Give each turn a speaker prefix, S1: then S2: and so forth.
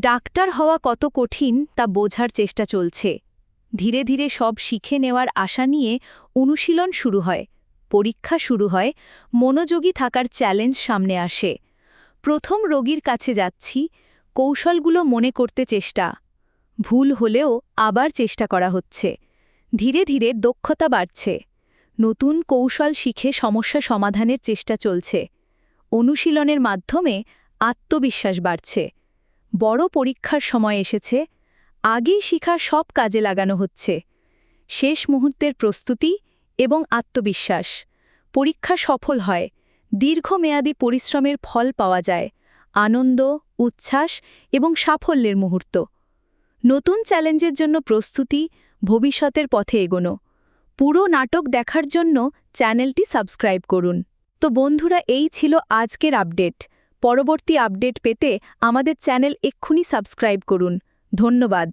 S1: Doctor হওয়া কত কঠিন তা বোঝার চেষ্টা চলছে। ধীরে ধীরে সব শিখে নেওয়ার আশা নিয়ে অনুশীলন শুরু হয়, পরীক্ষা শুরু হয়, মনোযোগী থাকার চ্যালেঞ্জ সামনে আসে। প্রথম রোগীর কাছে যাচ্ছি, কৌশলগুলো মনে করতে চেষ্টা। ভুল হলেও আবার চেষ্টা করা হচ্ছে। ধীরে ধীরে দক্ষতা বাড়ছে। নতুন কৌশল শিখে সমস্যা সমাধানের চেষ্টা চলছে। অনুশীলনের মাধ্যমে আত্মবিশ্বাস বাড়ছে। বড় পরীক্ষার সময় এসেছে, আগেই শিখার সব কাজে লাগানো হচ্ছে। শেষ মুহূর্তের প্রস্তুতি এবং আত্মবিশ্বাস। পরীক্ষা সফল হয়, দীর্ঘমেয়াদী পরিশ্রমের ফল পাওয়া যায়, আনন্দ, উচ্ছ্বাস এবং সাফল্যের মুহূর্ত। নতুন চ্যালেঞ্জের জন্য প্রস্তুতি ভবিষ্যতের পথে এগোনো। পুরো নাটক দেখার জন্য চ্যানেলটি সাবস্ক্রাইব করুন। তো বন্ধুরা, এই ছিল আজকের আপডেট। পরবর্তী আপডেট পেতে আমাদের চ্যানেল এক্ষুনি সাবস্ক্রাইব করুন। ধন্যবাদ।